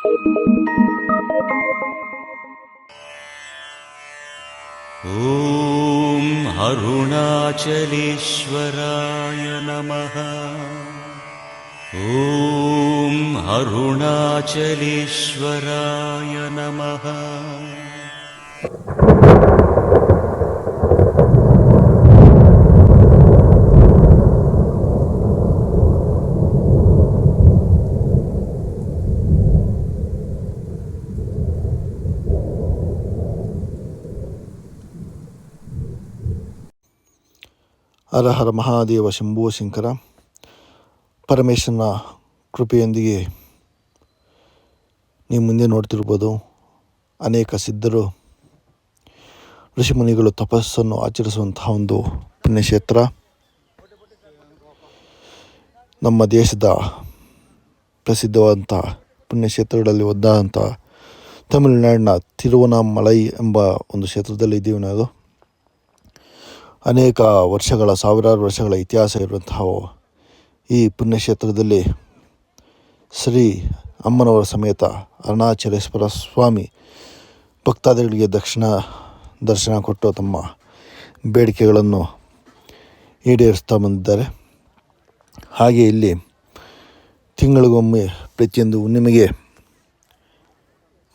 ॐ अरुणाचलेश्वराय नमः। ॐ अरुणाचलेश्वराय नमः ಹರ ಹರ ಮಹಾದೇವ ಶಂಭೋ ಶಂಕರ, ಪರಮೇಶ್ವರನ ಕೃಪೆಯೊಂದಿಗೆ ನೀವು ಮುಂದೆ ನೋಡ್ತಿರ್ಬೋದು. ಅನೇಕ ಸಿದ್ಧರು, ಋಷಿಮುನಿಗಳು ತಪಸ್ಸನ್ನು ಆಚರಿಸುವಂತಹ ಒಂದು ಪುಣ್ಯಕ್ಷೇತ್ರ. ನಮ್ಮ ದೇಶದ ಪ್ರಸಿದ್ಧವಾದಂಥ ಪುಣ್ಯಕ್ಷೇತ್ರಗಳಲ್ಲಿ ಒದ್ದಾದಂಥ ತಮಿಳುನಾಡಿನ ತಿರುವನಾಮಲೈ ಎಂಬ ಒಂದು ಕ್ಷೇತ್ರದಲ್ಲಿ ಇದ್ದೀವಿ ನಾವು. ಅನೇಕ ವರ್ಷಗಳ, ಸಾವಿರಾರು ವರ್ಷಗಳ ಇತಿಹಾಸ ಇರುವಂತಹ ಈ ಪುಣ್ಯಕ್ಷೇತ್ರದಲ್ಲಿ ಶ್ರೀ ಅಮ್ಮನವರ ಸಮೇತ ಅರುಣಾಚಲೇಶ್ವರ ಸ್ವಾಮಿ ಭಕ್ತಾದಿಗಳಿಗೆ ದಕ್ಷಿಣ ದರ್ಶನ ಕೊಟ್ಟು ತಮ್ಮ ಬೇಡಿಕೆಗಳನ್ನು ಈಡೇರಿಸ್ತಾ ಬಂದಿದ್ದಾರೆ. ಹಾಗೆ ಇಲ್ಲಿ ತಿಂಗಳಿಗೊಮ್ಮೆ ಪ್ರತಿಯೊಂದು ಹುಣ್ಣಿಮೆಗೆ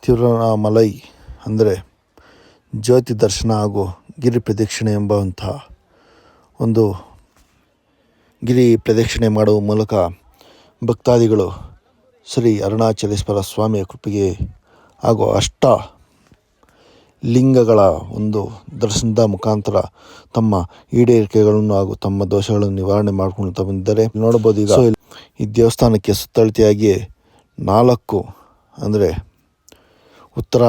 ತಿರುವಣ್ಣಾಮಲೈ ಅಂದರೆ ಜ್ಯೋತಿ ದರ್ಶನ ಹಾಗೂ ಗಿರಿ ಪ್ರದಕ್ಷಿಣೆ ಎಂಬಂಥ ಒಂದು ಗಿರಿ ಪ್ರದಕ್ಷಿಣೆ ಮಾಡುವ ಮೂಲಕ ಭಕ್ತಾದಿಗಳು ಶ್ರೀ ಅರುಣಾಚಲೇಶ್ವರ ಸ್ವಾಮಿಯ ಕೃಪೆಗೆ ಹಾಗೂ ಅಷ್ಟ ಲಿಂಗಗಳ ಒಂದು ದರ್ಶನದ ಮುಖಾಂತರ ತಮ್ಮ ಈಡೇರಿಕೆಗಳನ್ನು ಹಾಗೂ ತಮ್ಮ ದೋಷಗಳನ್ನು ನಿವಾರಣೆ ಮಾಡಿಕೊಳ್ತಾ ಬಂದಿದ್ದಾರೆ. ನೋಡಬಹುದು ಈಗ ಈ ದೇವಸ್ಥಾನಕ್ಕೆ ಸುತ್ತಳತೆಯಾಗಿ ನಾಲ್ಕು ಅಂದರೆ ಉತ್ತರ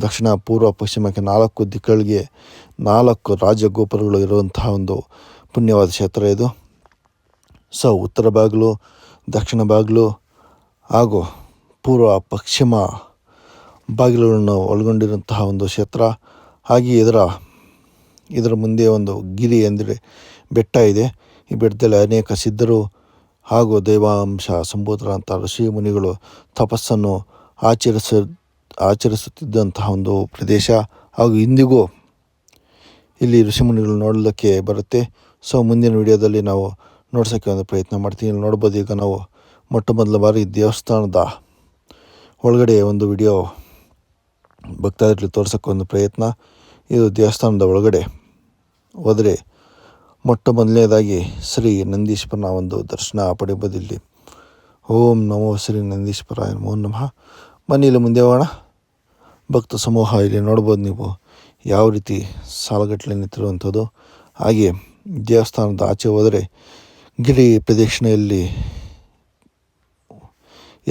ದಕ್ಷಿಣ, ಪೂರ್ವ, ಪಶ್ಚಿಮಕ್ಕೆ ನಾಲ್ಕು ದಿಕ್ಕುಗಳಿಗೆ ನಾಲ್ಕು ರಾಜಗೋಪುರಗಳು ಇರುವಂತಹ ಒಂದು ಪುಣ್ಯವಾದ ಕ್ಷೇತ್ರ ಇದು. ಸೊ, ಉತ್ತರ ಬಾಗಿಲು ದಕ್ಷಿಣ ಬಾಗಿಲು ಹಾಗೂ ಪೂರ್ವ, ಪಶ್ಚಿಮ ಬಾಗಿಲುಗಳನ್ನು ಒಳಗೊಂಡಿರುವಂತಹ ಒಂದು ಕ್ಷೇತ್ರ. ಹಾಗೆ ಇದರ ಇದರ ಮುಂದೆ ಒಂದು ಗಿರಿ ಅಂದರೆ ಬೆಟ್ಟ ಇದೆ. ಈ ಬೆಟ್ಟದಲ್ಲಿ ಅನೇಕ ಸಿದ್ಧರು ಹಾಗೂ ದೈವಾಂಶ ಸಂಭೂತರಂಥ ಋಷಿ ಮುನಿಗಳು ತಪಸ್ಸನ್ನು ಆಚರಿಸ ಆಚರಿಸುತ್ತಿದ್ದಂತಹ ಒಂದು ಪ್ರದೇಶ ಹಾಗೂ ಇಂದಿಗೂ ಇಲ್ಲಿ ಋಷಿಮುನಿಗಳು ನೋಡಲಿಕ್ಕೆ ಬರುತ್ತೆ. ಸೊ ಮುಂದಿನ ವಿಡಿಯೋದಲ್ಲಿ ನಾವು ನೋಡ್ಸೋಕ್ಕೆ ಒಂದು ಪ್ರಯತ್ನ ಮಾಡ್ತೀವಿ ಇಲ್ಲಿ ನೋಡ್ಬೋದು ಈಗ ನಾವು ಮೊಟ್ಟ ಮೊದಲ ಬಾರಿ ದೇವಸ್ಥಾನದ ಒಳಗಡೆ ಒಂದು ವಿಡಿಯೋ ಭಕ್ತಾದಿಗಳಿಗೆ ತೋರ್ಸೋಕ್ಕೆ ಒಂದು ಪ್ರಯತ್ನ. ಇದು ದೇವಸ್ಥಾನದ ಒಳಗಡೆ ಹೋದರೆ ಮೊಟ್ಟ ಮೊದಲನೇದಾಗಿ ಶ್ರೀ ನಂದೀಶ್ವರನ ಒಂದು ದರ್ಶನ ಪಡೆಯಬಹುದು ಇಲ್ಲಿ. ಓಂ ನಮೋ ಶ್ರೀ ನಂದೀಶ್ವರ ಓಂ ನಮಃ. ಮನೆಯಲ್ಲಿ ಮುಂದೆ ಹೋಗೋಣ. ಭಕ್ತ ಸಮೂಹ ಇಲ್ಲಿ ನೋಡ್ಬೋದು ನೀವು ಯಾವ ರೀತಿ ಸಾಲಗಟ್ಟಲೆ ನಿಂತಿರುವಂಥದ್ದು. ಹಾಗೆ ದೇವಸ್ಥಾನದ ಆಚೆ ಹೋದರೆ ಗಿರಿ ಪ್ರದಕ್ಷಿಣೆಯಲ್ಲಿ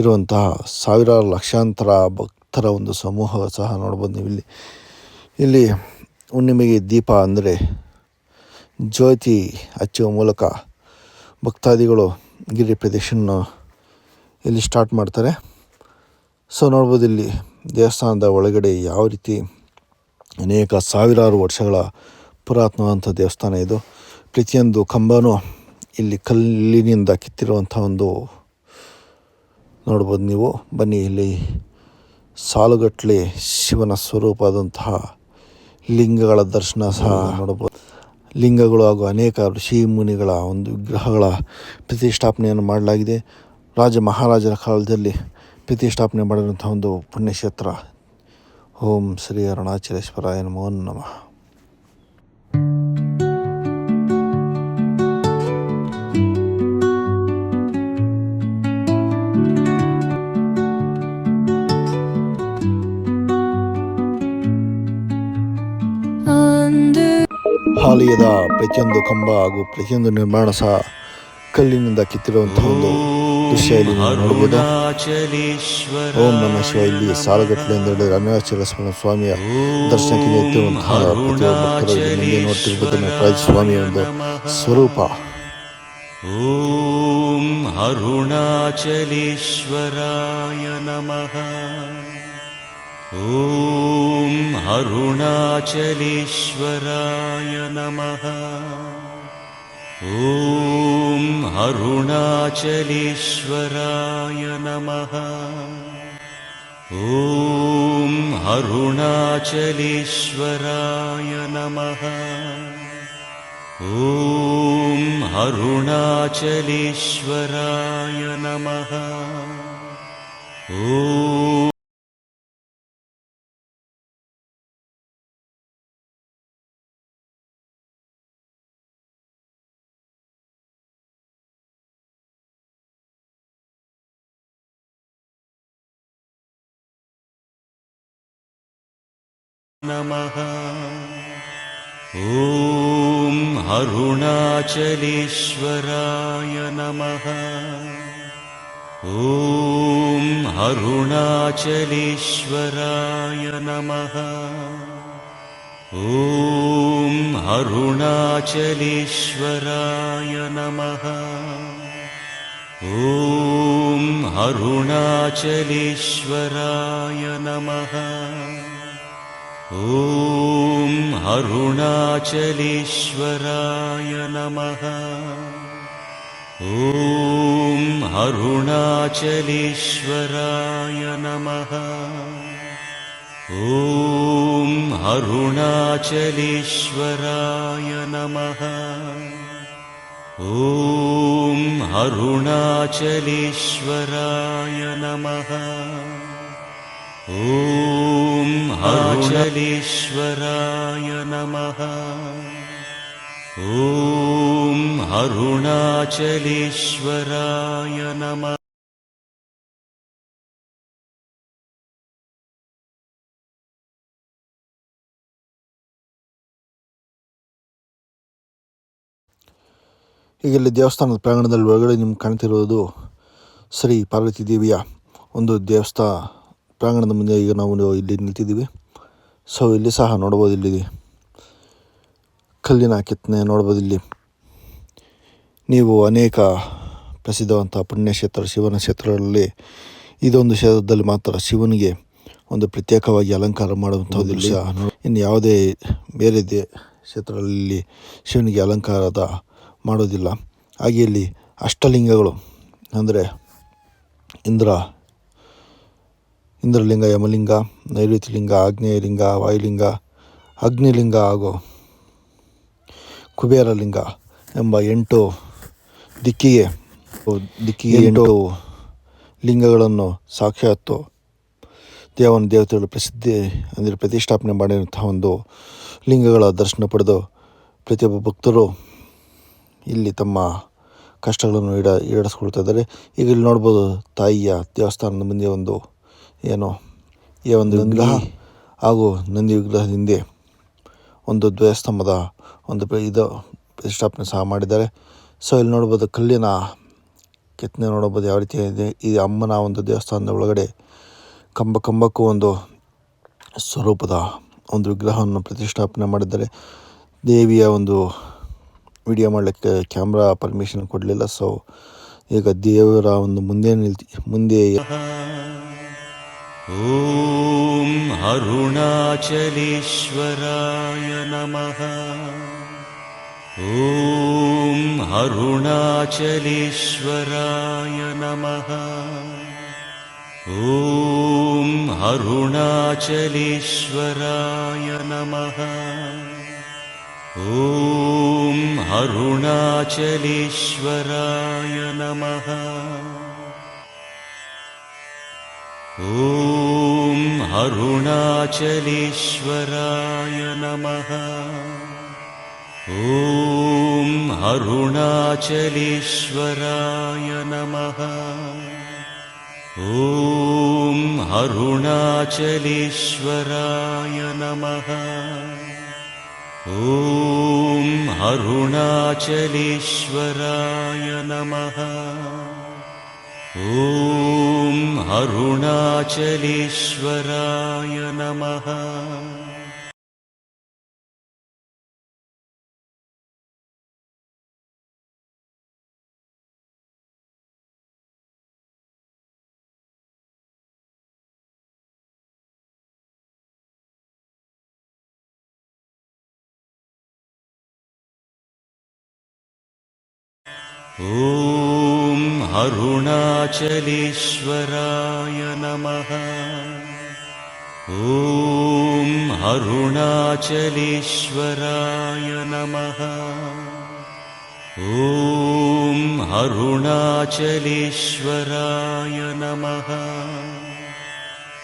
ಇರುವಂತಹ ಸಾವಿರಾರು ಲಕ್ಷಾಂತರ ಭಕ್ತರ ಒಂದು ಸಮೂಹ ಸಹ ನೋಡ್ಬೋದು ನೀವು ಇಲ್ಲಿ. ಇಲ್ಲಿ ಹುಣ್ಣಿಮೆಗೆ ದೀಪ ಅಂದರೆ ಜ್ಯೋತಿ ಹಚ್ಚುವ ಮೂಲಕ ಭಕ್ತಾದಿಗಳು ಗಿರಿ ಪ್ರದಕ್ಷಿಣ ಇಲ್ಲಿ ಸ್ಟಾರ್ಟ್ ಮಾಡ್ತಾರೆ. ಸೊ ನೋಡ್ಬೋದು ಇಲ್ಲಿ ದೇವಸ್ಥಾನದ ಒಳಗಡೆ ಯಾವ ರೀತಿ ಅನೇಕ ಸಾವಿರಾರು ವರ್ಷಗಳ ಪುರಾತನವಾದಂಥ ದೇವಸ್ಥಾನ ಇದು. ಪ್ರತಿಯೊಂದು ಕಂಬನೂ ಇಲ್ಲಿ ಕಲ್ಲಿನಿಂದ ಕಿತ್ತಿರುವಂಥ ಒಂದು ನೋಡ್ಬೋದು ನೀವು. ಬನ್ನಿ, ಇಲ್ಲಿ ಸಾಲುಗಟ್ಟಲೆ ಶಿವನ ಸ್ವರೂಪದಂತಹ ಲಿಂಗಗಳ ದರ್ಶನ ಸಹ ನೋಡಬಹುದು ಲಿಂಗಗಳು ಹಾಗೂ ಅನೇಕ ಋಷಿ ಮುನಿಗಳ ಒಂದು ವಿಗ್ರಹಗಳ ಪ್ರತಿಷ್ಠಾಪನೆಯನ್ನು ಮಾಡಲಾಗಿದೆ. ರಾಜ ಮಹಾರಾಜರ ಕಾಲದಲ್ಲಿ ಪ್ರತಿಷ್ಠಾಪನೆ ಮಾಡಿದಂಥ ಒಂದು ಪುಣ್ಯಕ್ಷೇತ್ರ. ಓಂ ಶ್ರೀ ಅರುಣಾಚಲೇಶ್ವರಾಯ ನಮೋ ನಮಃ. ಹಾಲಿಯದ ಪ್ರತಿಯೊಂದು ಕಂಬ ಹಾಗೂ ಪ್ರತಿಯೊಂದು ನಿರ್ಮಾಣ ಸಹ ಕಲ್ಲಿನಿಂದ ಕಿತ್ತಿರುವಂತಹ ಒಂದು ಶೈಲಿ ನೋಡಬಹುದು ಓಂ ನಮ ಶೈಲಿ ಸಾಲುಗಟ್ಟಲೆಂದೆರಡು ರಮ್ಯಾಚಲ ಸ್ವಾಮಿಯ ದರ್ಶನಕ್ಕೆ ನಿಂತಿರುವಂತಹ ಪ್ರತಿಯೊಬ್ಬರು ನಿಮಗೆ ನೋಡ್ತಿರ್ಬೋದು ನಟರಾಜ ಸ್ವಾಮಿಯ ಒಂದು ಸ್ವರೂಪ ಓಂ ಅರುಣಾಚಲೇಶ್ವರಾಯ ನಮಃ ಓಂ ಅರುಣಾಚಲೇಶ್ವರಾಯ ನಮಃ ॐ अरुणाचलेश्वराय नमः। ॐ अरुणाचलेश्वराय नमः। ॐ अरुणाचलेश्वराय नमः। ॐ नमः। ॐ अरुणाचलेश्वराय नमः। ॐ अरुणाचलेश्वराय नमः। ॐ अरुणाचलेश्वराय नमः। ॐ अरुणाचलेश्वराय नमः ॐ अरुणाचलेश्वराय नमः। ॐ अरुणाचलेश्वराय नमः। ॐ अरुणाचलेश्वराय नमः। ॐ अरुणाचलेश्वराय नमः ॐ अरुणलेश्वराय नमः ॐ अरुणाचलेश्वराय नमः ಈಗ ಇಲ್ಲಿ ದೇವಸ್ಥಾನದ ಪ್ರಾಂಗಣದಲ್ಲಿ ಒಳಗಡೆ ನಿಮ್ಗೆ ಕಾಣ್ತಿರೋದು ಶ್ರೀ ಪಾರ್ವತಿ ದೇವಿಯ ಒಂದು ದೇವಸ್ಥಾನ ಪ್ರಾಂಗಣದ ಮುಂದೆ ಈಗ ನಾವು ಇಲ್ಲಿ ನಿಂತಿದ್ದೀವಿ. ಸೊ ಇಲ್ಲಿ ಸಹ ನೋಡ್ಬೋದು ಇಲ್ಲಿ ಕಲ್ಲಿನ ಕೆತ್ತನೆ ನೋಡ್ಬೋದು ಇಲ್ಲಿ. ನೀವು ಅನೇಕ ಪ್ರಸಿದ್ಧವಂಥ ಪುಣ್ಯಕ್ಷೇತ್ರ ಶಿವನ ಕ್ಷೇತ್ರಗಳಲ್ಲಿ ಇದೊಂದು ಕ್ಷೇತ್ರದಲ್ಲಿ ಮಾತ್ರ ಶಿವನಿಗೆ ಒಂದು ಪ್ರತ್ಯೇಕವಾಗಿ ಅಲಂಕಾರ ಮಾಡುವಂಥ ದೃಶ್ಯ. ಇನ್ನು ಯಾವುದೇ ಬೇರೆ ದೇ ಕ್ಷೇತ್ರಗಳಲ್ಲಿ ಶಿವನಿಗೆ ಅಲಂಕಾರದ ಮಾಡೋದಿಲ್ಲ ಹಾಗೆ ಇಲ್ಲಿ ಅಷ್ಟಲಿಂಗಗಳು ಅಂದರೆ ಇಂದ್ರ ಇಂದ್ರಲಿಂಗ ಯಮಲಿಂಗ ನೈಋತ್ಯ ಲಿಂಗ ಆಗ್ನೇಯಲಿಂಗ ವಾಯುಲಿಂಗ ಅಗ್ನಿಲಿಂಗ ಹಾಗೂ ಕುಬೇರಲಿಂಗ ಎಂಬ ಎಂಟು ದಿಕ್ಕಿಗೆ ದಿಕ್ಕಿಗೆ ಎಂಟು ಲಿಂಗಗಳನ್ನು ಸಾಕ್ಷಾತ್ತು ದೇವನ ದೇವತೆಗಳು ಪ್ರಸಿದ್ಧಿ ಅಂದರೆ ಪ್ರತಿಷ್ಠಾಪನೆ ಮಾಡಿರುವಂತಹ ಒಂದು ಲಿಂಗಗಳ ದರ್ಶನ ಪಡೆದು ಪ್ರತಿಯೊಬ್ಬ ಭಕ್ತರು ಇಲ್ಲಿ ತಮ್ಮ ಕಷ್ಟಗಳನ್ನು ಈಡ ಈಡೇರಿಸ್ಕೊಳ್ತಾ ಇದ್ದಾರೆ. ಈಗ ಇಲ್ಲಿ ನೋಡ್ಬೋದು ತಾಯಿಯ ದೇವಸ್ಥಾನದ ಮುಂದೆ ಒಂದು ಏನು ಈ ಒಂದು ವಿಗ್ರಹ ಹಾಗೂ ನಂದಿ ವಿಗ್ರಹದ ಹಿಂದೆ ಒಂದು ದ್ವಯಸ್ತಂಭದ ಒಂದು ಇದು ಪ್ರತಿಷ್ಠಾಪನೆ ಸಹ ಮಾಡಿದ್ದಾರೆ. ಸೊ ಇಲ್ಲಿ ನೋಡ್ಬೋದು ಕಲ್ಲಿನ ಕೆತ್ತನೆ ನೋಡ್ಬೋದು ಯಾವ ರೀತಿ ಇದೆ. ಈ ಅಮ್ಮನ ಒಂದು ದೇವಸ್ಥಾನದ ಒಳಗಡೆ ಕಂಬ ಕಂಬಕ್ಕೂ ಒಂದು ಸ್ವರೂಪದ ಒಂದು ವಿಗ್ರಹವನ್ನು ಪ್ರತಿಷ್ಠಾಪನೆ ಮಾಡಿದ್ದಾರೆ. ದೇವಿಯ ಒಂದು ವಿಡಿಯೋ ಮಾಡಲಿಕ್ಕೆ ಕ್ಯಾಮ್ರಾ ಪರ್ಮಿಷನ್ ಕೊಡಲಿಲ್ಲ. ಸೊ ಈಗ ದೇವರ ಒಂದು ಮುಂದೆ ನಿಲ್ತಿ ಮುಂದೆ ॐ अरुणाचलेश्वराय नमः। ॐ अरुणाचलेश्वराय नमः। ॐ अरुणाचलेश्वराय नमः। ॐ अरुणाचलेश्वराय नमः। ॐ अरुणाचलेश्वराय नमः। ॐ अरुणाचलेश्वराय नमः। ॐ अरुणाचलेश्वराय नमः। ॐ अरुणाचलेश्वराय नमः ॐ अरुणाचलेश्वराय नमः। ॐ अरुणाचलेश्वराय नमः। ॐ अरुणाचलेश्वराय नमः। ॐ अरुणाचलेश्वराय नमः।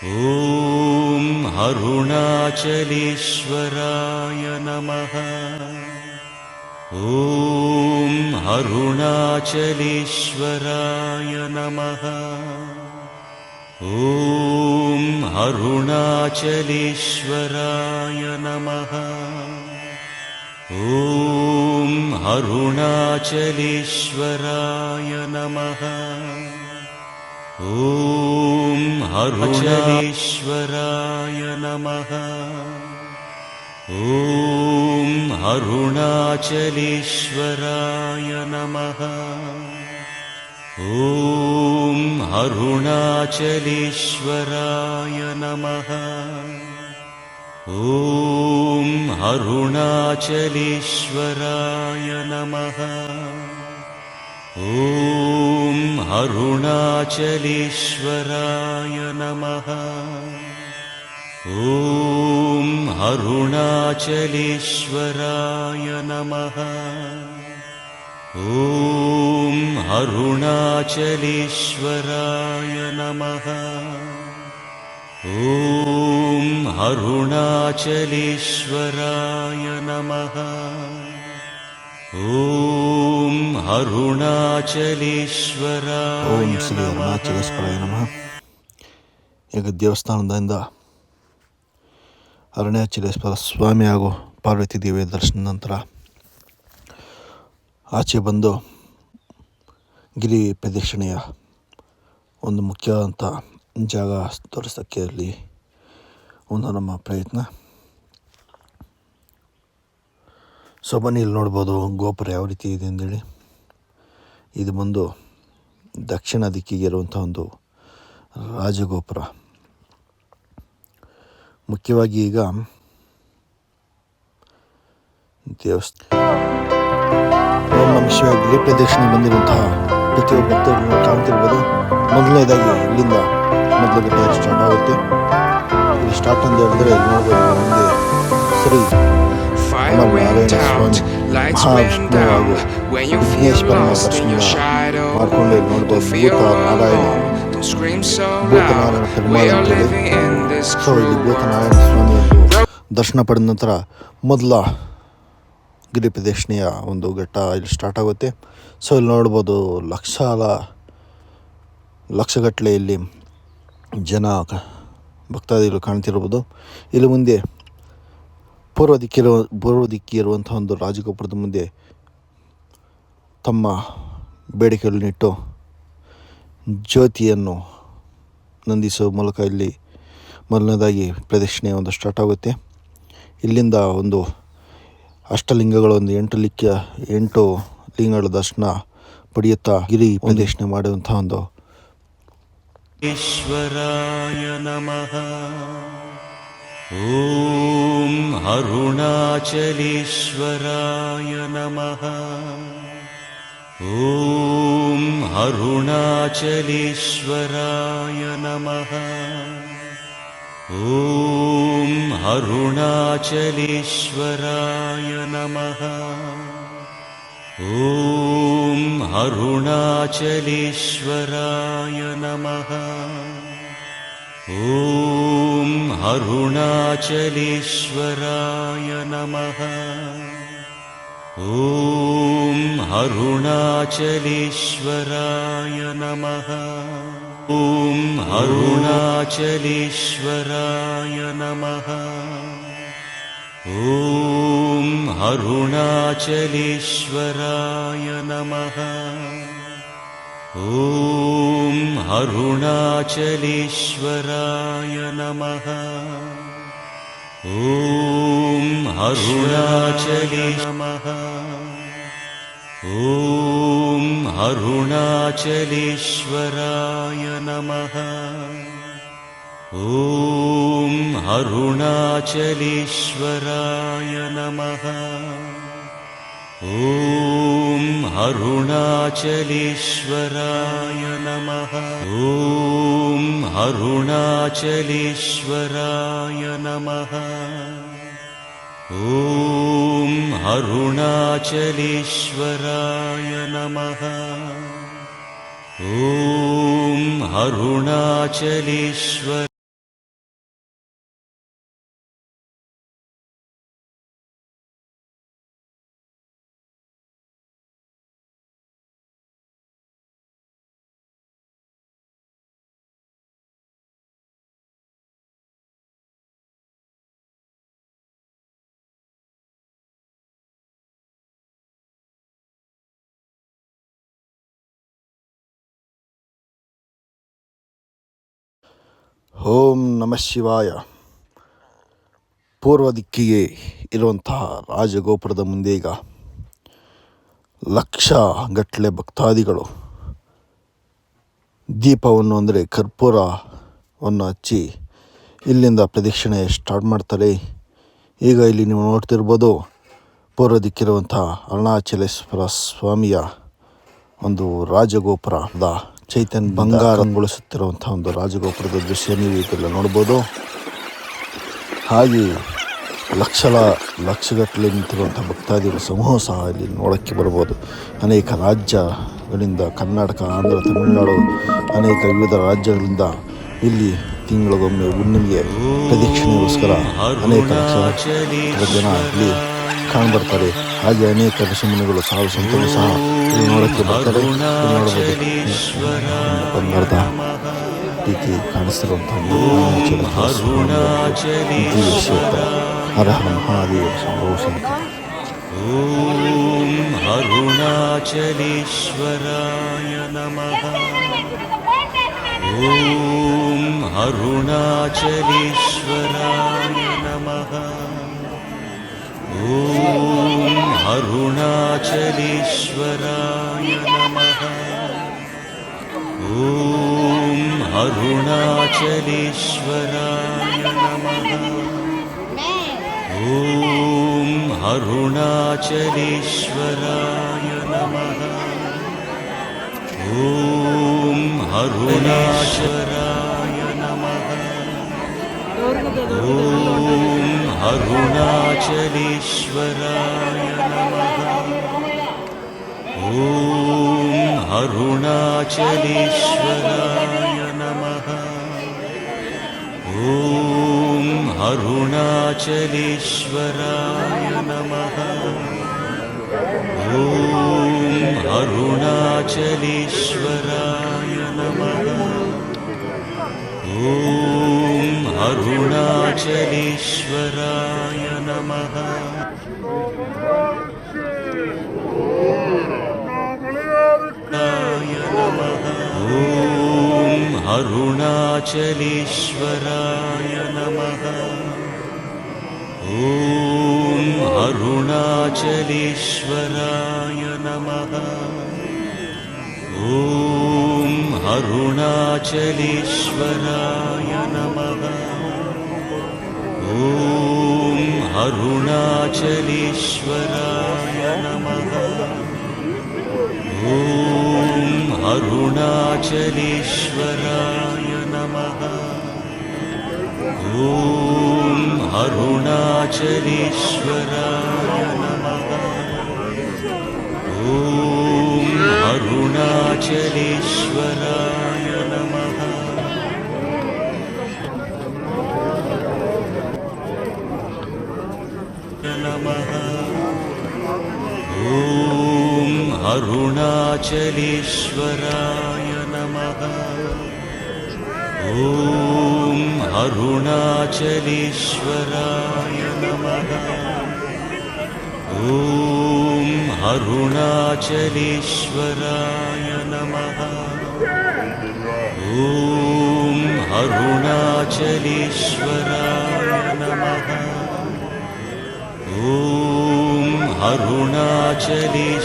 ॐ अरुणाचलेश्वराय नमः ॐ अरुणाचलेश्वराय नमः। ॐ अरुणाचलेश्वराय नमः। ॐ अरुणाचलेश्वराय नमः। ॐ अरुणाचलेश्वराय नमः। ॐ अरुणाचलेश्वराय नमः। ॐ अरुणाचलेश्वराय नमः। ॐ अरुणाचलेश्वराय नमः। ॐ अरुणाचलेश्वराय नमः ॐ अरुणाचलेश्वराय नमः ॐ अरुणाचलेश्वराय नमः ॐ अरुणाचलेश्वराय नमः ॐ अरुणाचलेश्वराय ಓಂ ಶ್ರೀ नमः ಅರುಣಾಚಲೇಶ್ವರಾಯ ನಮಃ ಈಗ ದೇವಸ್ಥಾನದಿಂದ ಅರುಣಾಚಲೇಶ್ವರ ಸ್ವಾಮಿ ಹಾಗೂ ಪಾರ್ವತಿ ದೇವಿಯ ದರ್ಶನ ನಂತರ ಆಚೆ ಬಂದು ಗಿರಿ ಪ್ರದಕ್ಷಿಣೆಯ ಒಂದು ಮುಖ್ಯವಾದಂಥ ಜಾಗ ತೋರಿಸೋಕ್ಕೆ ಅಲ್ಲಿ ಒಂದು ನಮ್ಮ ಪ್ರಯತ್ನ. ಸೊ ಇಲ್ಲಿ ನೋಡ್ಬೋದು, ಗೋಪುರ ಯಾವ ರೀತಿ ಇದೆ ಅಂದೇಳಿ. ಇದು ಬಂದು ದಕ್ಷಿಣ ದಿಕ್ಕಿಗೆ ಇರುವಂಥ ಒಂದು ರಾಜಗೋಪುರ. ಮುಖ್ಯವಾಗಿ ಈಗ ದೇವಸ್ಥಾನ ಓಂ ನಮ ಶಿವ ಗೃಹ ಪ್ರದಕ್ಷಿಣೆ ಬಂದಿರುವಂತಹ ಪ್ರತಿಯೊಬ್ಬ ಭಕ್ತರನ್ನು ಕಾಣ್ತಿರ್ಬೋದು ಮೊದಲನೇದಾಗಿ ಇಲ್ಲಿಂದ ಮೊದಲ ಗಟ್ಟೆ ಸ್ಟಾರ್ಟ್ ಆಗುತ್ತೆ ಇಲ್ಲಿ ಸ್ಟಾರ್ಟ್ ಅಂತ ಹೇಳಿದ್ರೆ ನೋಡ್ಬೋದು ಮುಂದೆ ಶ್ರೀ ಮಹಾವಿಷ್ಣು ಹಾಗೂ ವಿಘ್ನೇಶ್ವರನ ದರ್ಶನ ಮಾಡಿಕೊಂಡು ನೋಡ್ಬೋದು Bhoota Narayana Don't scream so loud. So Bhootanarayana. ಸ್ವಾಮಿಯದ್ದು ದರ್ಶನ ಪಡೆದ ನಂತರ ಮೊದಲ ಗಿರಿ ಪ್ರದಕ್ಷಿಣೆಯ ಒಂದು ಘಟ್ಟ ಇಲ್ಲಿ ಸ್ಟಾರ್ಟ್ ಆಗುತ್ತೆ ಸೊ ಇಲ್ಲಿ ನೋಡ್ಬೋದು ಲಕ್ಷಾಲ ಲಕ್ಷಗಟ್ಟಲೆ ಇಲ್ಲಿ ಜನ ಭಕ್ತಾದಿಗಳು ಕಾಣ್ತಿರ್ಬೋದು ಇಲ್ಲಿ ಮುಂದೆ ಪೂರ್ವ ದಿಕ್ಕಿರುವ ಪೂರ್ವ ದಿಕ್ಕಿರುವಂಥ ಒಂದು ರಾಜಗೋಪುರದ ಮುಂದೆ ತಮ್ಮ ಬೇಡಿಕೆಗಳನ್ನಿಟ್ಟು ಜ್ಯೋತಿಯನ್ನು ನಂದಿಸುವ ಮೂಲಕ ಇಲ್ಲಿ ಮೊದಲನೇದಾಗಿ ಪ್ರದಕ್ಷಿಣೆ ಒಂದು ಸ್ಟಾರ್ಟ್ ಆಗುತ್ತೆ. ಇಲ್ಲಿಂದ ಒಂದು ಅಷ್ಟಲಿಂಗಗಳು ಒಂದು ಎಂಟು ಲಿಖ್ಯ ಎಂಟು ಲಿಂಗಗಳ ದರ್ಶನ ಪಡೆಯುತ್ತಾ ಗಿರಿ ಪ್ರದಕ್ಷಿಣೆ ಮಾಡುವಂತಹ ಒಂದು ಈಶ್ವರಾಯ ನಮಃ. ಓಂ ಅರುಣಾಚಲೇಶ್ವರಾಯ ನಮಃ. ॐ अरुणाचलेश्वराय नमः। ॐ अरुणाचलेश्वराय नमः। ॐ अरुणाचलेश्वराय नमः। ॐ अरुणाचलेश्वराय नमः। ॐ अरुणाचलेश्वराय नमः। ॐ अरुणाचलेश्वराय नमः। ॐ अरुणाचलेश्वराय नमः। ॐ अरुणाचलेश्वराय नमः। ॐ अरुणाचले नमः ॐ अरुणाचलेश्वराय नमः। ॐ अरुणाचलेश्वराय नमः। ॐ अरुणाचलेश्वराय नमः। ॐ अरुणाचलेश्वराय नमः ॐ अरुणाचलेश्वराय नमः। ॐ अरुणाचलेश्वर ಓಂ ನಮಃ ಶಿವಾಯ. ಪೂರ್ವ ದಿಕ್ಕಿಗೆ ಇರುವಂತಹ ರಾಜಗೋಪುರದ ಮುಂದೆ ಈಗ ಲಕ್ಷ ಗಟ್ಟಲೆ ಭಕ್ತಾದಿಗಳು ದೀಪವನ್ನು ಅಂದರೆ ಕರ್ಪೂರವನ್ನು ಹಚ್ಚಿ ಇಲ್ಲಿಂದ ಪ್ರದಕ್ಷಿಣೆ ಸ್ಟಾರ್ಟ್ ಮಾಡ್ತಾರೆ. ಈಗ ಇಲ್ಲಿ ನೀವು ನೋಡ್ತಿರ್ಬೋದು ಪೂರ್ವ ದಿಕ್ಕಿರುವಂಥ ಅರುಣಾಚಲೇಶ್ವರ ಸ್ವಾಮಿಯ ಒಂದು ರಾಜಗೋಪುರದ ಚೈತನ್ಯ ಬಂಗಾರಗೊಳಿಸುತ್ತಿರುವಂಥ ಒಂದು ರಾಜಗೋಪುರದ ದೃಶ್ಯ ನೀವು ಇದೆಲ್ಲ ನೋಡ್ಬೋದು. ಹಾಗೆ ಲಕ್ಷಲ ಲಕ್ಷಗಟ್ಟಲೆ ನಿಂತಿರುವಂಥ ಭಕ್ತಾದಿಗಳ ಸಮೂಹ ಸಹ ಇಲ್ಲಿ ನೋಡೋಕ್ಕೆ ಬರ್ಬೋದು. ಅನೇಕ ರಾಜ್ಯಗಳಿಂದ ಕರ್ನಾಟಕ ಆಂಧ್ರ ತಮಿಳುನಾಡು ಅನೇಕ ವಿವಿಧ ರಾಜ್ಯಗಳಿಂದ ಇಲ್ಲಿ ತಿಂಗಳಿಗೊಮ್ಮೆ ಹುಣ್ಣಿಮೆಗೆ ಪ್ರದಕ್ಷಿಣೆಗೋಸ್ಕರ ಅನೇಕ ಲಕ್ಷ ಜನ ಇಲ್ಲಿ ಕಾಣಬರ್ತಾರೆ ಹಾಗೆ ಅನೇಕ ಋಷಿಮುನಿಗಳು ಸಾವು ಸಂತೋಷ ಸಹ ಇಲ್ಲಿ ನೋಡೋಕ್ಕೆ ಬರ್ತಾರೆ ನೋಡಬಹುದು ಬಂಗಾರದ ರೀತಿ ಕಾಣಿಸ್ತಿರುವಂತಹ ಮಹಾದೇವ ಸಂಭವ ಶಂಕರ ಓಂ ಅರುಣಾಚಲೇಶ್ವರಾಯ ನಮಃ ಓಂ ಅರುಣಾಚಲೇಶ್ವರಾಯ ನಮಃ ॐ अरुणाचलेश्वराय नमः ॐ अरुणाचलेश्वराय नमः ॐ अरुणाचलेश्वराय नमः ॐ अरुणाचराय नमः ॐ अरुणाचलेश्वराय नमः। ॐ अरुणाचलेश्वराय नमः। ॐ अरुणाचलेश्वराय नमः। ॐ अरुणाचलेश्वराय नमः। ॐ अरुणाचलेश्वराय नमः। ॐ अरुणाचलेश्वराय नमः। ॐ अरुणाचलेश्वराय नमः। ॐ अरुणाचलेश्वराय अरुणाचलेश्वराय नमः। ॐ अरुणाचलेश्वराय नमः। ॐ अरुणाचलेश्वराय नमः। ॐ अरुणाचलेश्वराय अरुणाचलेश्वराय नमः ॐ अरुणाचलेश्वराय नमः ॐ अरुणाचलेश्वराय नमः ॐ अरुणाचलेश्वराय नमः ॐ अरुणाचलेश्वराय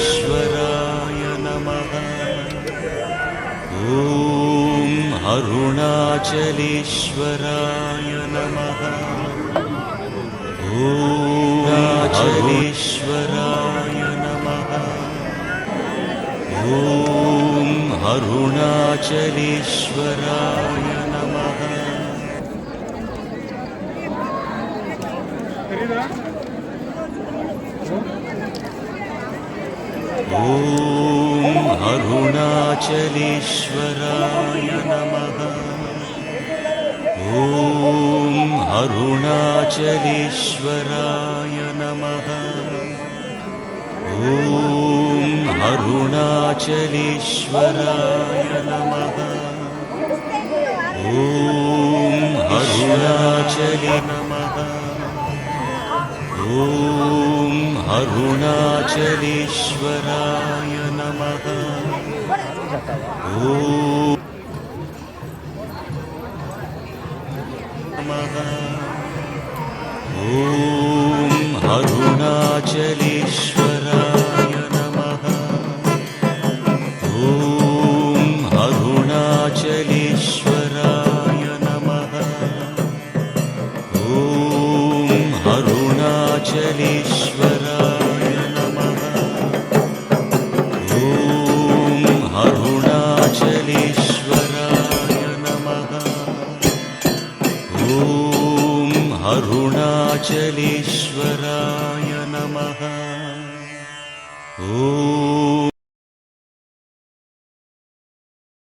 अरुणाचलेश्वराय नमः ॐ अरुणाचलेश्वराय नमः ॐ अरुणाचलेश्वराय नमः ॐ अरुणाचलेश्वराय नमः। ॐ अरुणाचलेश्वराय नमः। ॐ अरुणाचलेश्वराय नमः। ॐ अरुणाचले नमः। ॐ अरुणाचलेश्वराय Ramazan. Ramazan. Om Harunachalesh